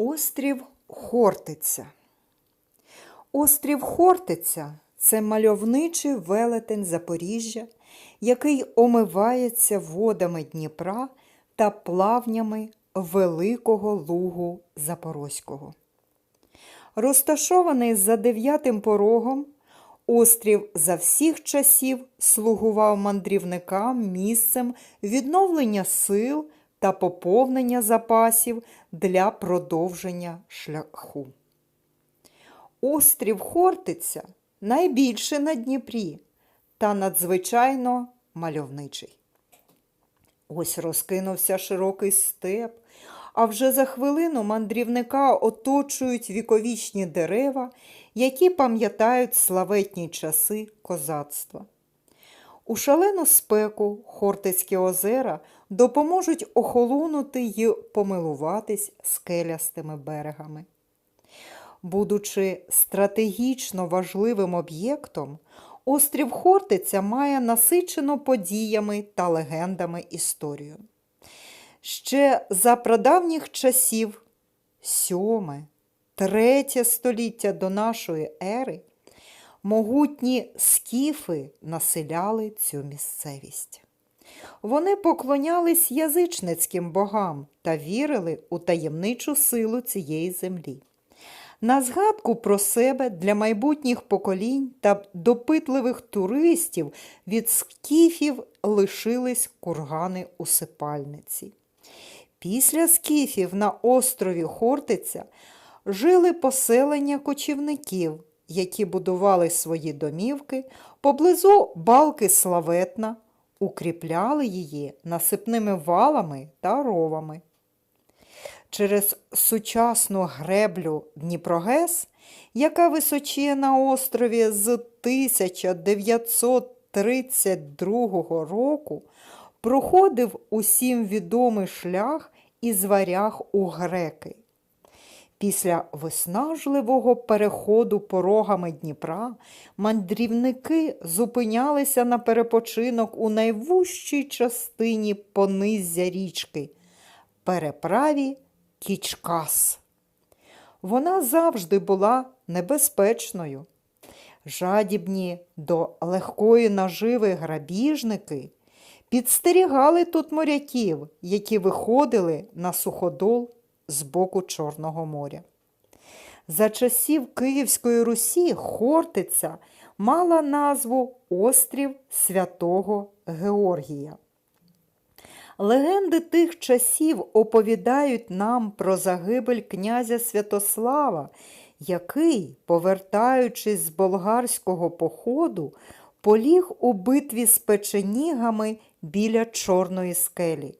Острів Хортиця. Острів Хортиця це мальовничий велетень Запоріжжя, який омивається водами Дніпра та плавнями Великого Лугу Запорозького. Розташований за дев'ятим порогом, острів за всіх часів слугував мандрівникам місцем відновлення сил та поповнення запасів для продовження шляху. Острів Хортиця найбільший на Дніпрі та надзвичайно мальовничий. Ось розкинувся широкий степ, а вже за хвилину мандрівника оточують віковічні дерева, які пам'ятають славетні часи козацтва. У шалену спеку Хортицькі озера допоможуть охолонути й помилуватись скелястими берегами. Будучи стратегічно важливим об'єктом, острів Хортиця має насичену подіями та легендами історію. Ще за прадавніх часів, сьоме, третє століття до нашої ери, могутні скіфи населяли цю місцевість. Вони поклонялись язичницьким богам та вірили у таємничу силу цієї землі. На згадку про себе для майбутніх поколінь та допитливих туристів від скіфів лишились кургани усипальниці. Після скіфів на острові Хортиця жили поселення кочівників, які будували свої домівки поблизу балки Славетна, укріпляли її насипними валами та ровами. Через сучасну греблю Дніпрогес, яка височіє на острові з 1932 року, проходив усім відомий шлях із варяг у греки. Після виснажливого переходу порогами Дніпра мандрівники зупинялися на перепочинок у найвужчій частині пониззя річки переправі Кічкас. Вона завжди була небезпечною. Жадібні до легкої наживи грабіжники підстерігали тут моряків, які виходили на суходол з боку Чорного моря. За часів Київської Русі Хортиця мала назву Острів Святого Георгія. Легенди тих часів оповідають нам про загибель князя Святослава, який, повертаючись з болгарського походу, поліг у битві з печенігами біля Чорної скелі.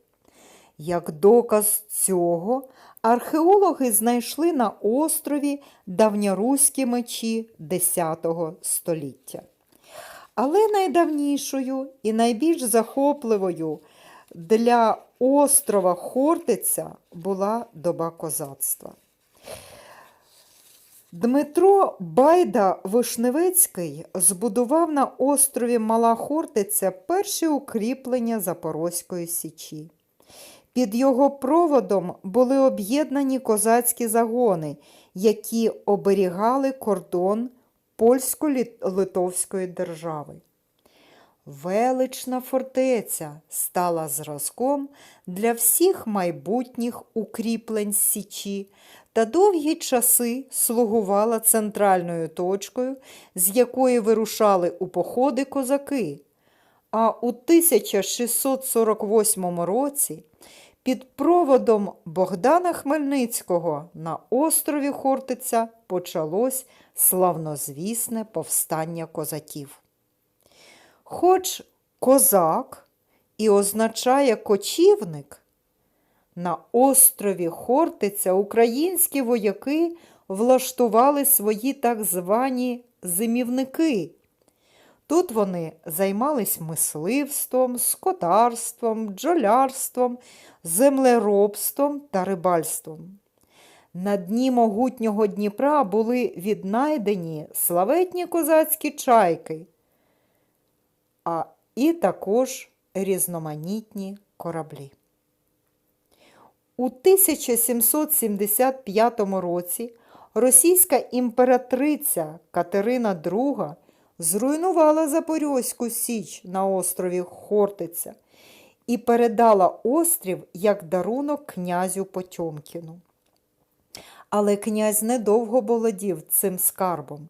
Як доказ цього, археологи знайшли на острові давньоруські мечі X століття. Але найдавнішою і найбільш захопливою для острова Хортиця була доба козацтва. Дмитро Байда Вишневецький збудував на острові Мала Хортиця перші укріплення Запорозької Січі. Під його проводом були об'єднані козацькі загони, які оберігали кордон польсько-литовської держави. Велична фортеця стала зразком для всіх майбутніх укріплень Січі та довгі часи слугувала центральною точкою, з якої вирушали у походи козаки. А у 1648 році під проводом Богдана Хмельницького на острові Хортиця почалось славнозвісне повстання козаків. Хоч козак і означає кочівник, на острові Хортиця українські вояки влаштували свої так звані зимівники. Тут вони займались мисливством, скотарством, бджолярством, землеробством та рибальством. На дні могутнього Дніпра були віднайдені славетні козацькі чайки, а і також різноманітні кораблі. У 1775 році російська імператриця Катерина II зруйнувала Запорозьку Січ на острові Хортиця і передала острів як дарунок князю Потьомкіну. Але князь недовго володів цим скарбом.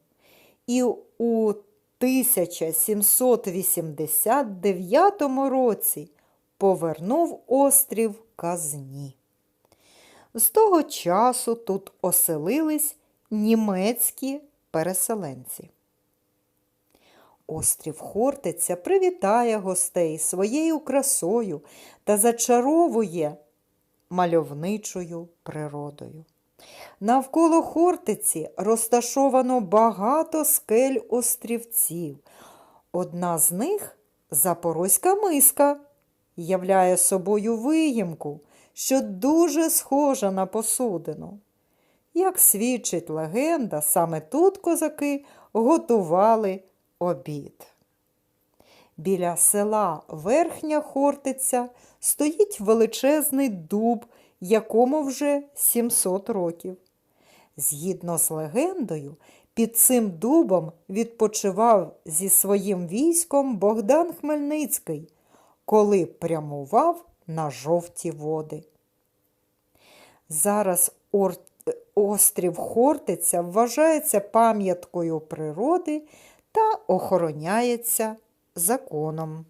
І у 1789 році повернув острів казні. З того часу тут оселились німецькі переселенці. Острів Хортиця привітає гостей своєю красою та зачаровує мальовничою природою. Навколо Хортиці розташовано багато скель острівців. Одна з них Запорозька миска, являє собою виїмку, що дуже схожа на посудину. Як свідчить легенда, саме тут козаки готували обід. Біля села Верхня Хортиця стоїть величезний дуб, якому вже 700 років. Згідно з легендою, під цим дубом відпочивав зі своїм військом Богдан Хмельницький, коли прямував на жовті води. Зараз острів Хортиця вважається пам'яткою природи та охороняється законом.